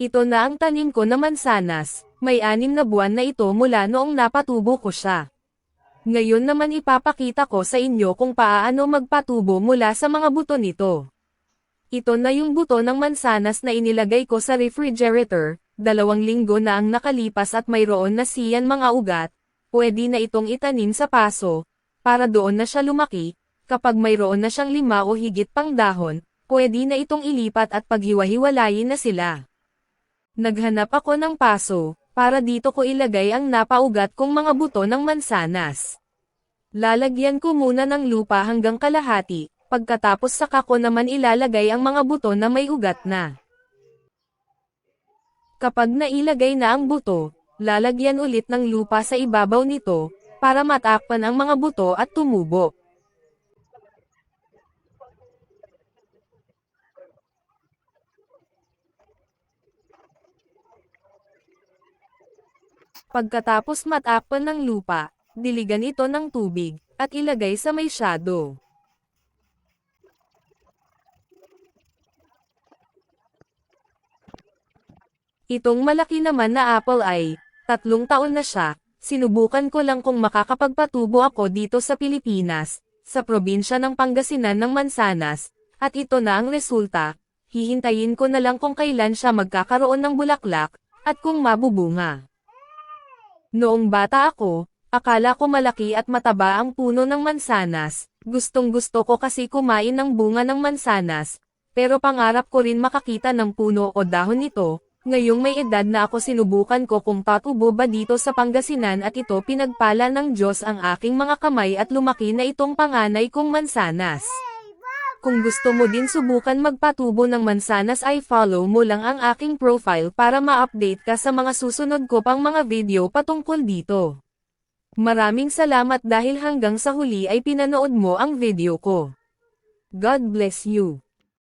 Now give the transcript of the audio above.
Ito na ang tanim ko na mansanas, may anim na buwan na ito mula noong napatubo ko siya. Ngayon naman ipapakita ko sa inyo kung paano magpatubo mula sa mga buto nito. Ito na yung buto ng mansanas na inilagay ko sa refrigerator, dalawang linggo na ang nakalipas at mayroon na siyan mga ugat, pwede na itong itanim sa paso, para doon na siya lumaki, kapag mayroon na siyang lima o higit pang dahon, pwede na itong ilipat at paghiwa-hiwalayin na sila. Naghanap ako ng paso, para dito ko ilagay ang napaugat kong mga buto ng mansanas. Lalagyan ko muna ng lupa hanggang kalahati, pagkatapos saka ko naman ilalagay ang mga buto na may ugat na. Kapag nailagay na ang buto, lalagyan ulit ng lupa sa ibabaw nito, para matakpan ang mga buto at tumubo. Pagkatapos matakpan ng lupa, diligan ito ng tubig, at ilagay sa may shadow. Itong malaki naman na apple ay, tatlong taon na siya, sinubukan ko lang kung makakapagpatubo ako dito sa Pilipinas, sa probinsya ng Pangasinan ng Mansanas, at ito na ang resulta, hihintayin ko na lang kung kailan siya magkakaroon ng bulaklak, at kung mabubunga. Noong bata ako, akala ko malaki at mataba ang puno ng mansanas, gustong gusto ko kasi kumain ng bunga ng mansanas, pero pangarap ko rin makakita ng puno o dahon nito, ngayong may edad na ako sinubukan ko kung tatubo ba dito sa Pangasinan at ito pinagpala ng Diyos ang aking mga kamay at lumaki na itong panganay kong mansanas. Kung gusto mo din subukan magpatubo ng mansanas ay follow mo lang ang aking profile para ma-update ka sa mga susunod ko pang mga video patungkol dito. Maraming salamat dahil hanggang sa huli ay pinanood mo ang video ko. God bless you.